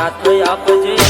સાથ આપજે.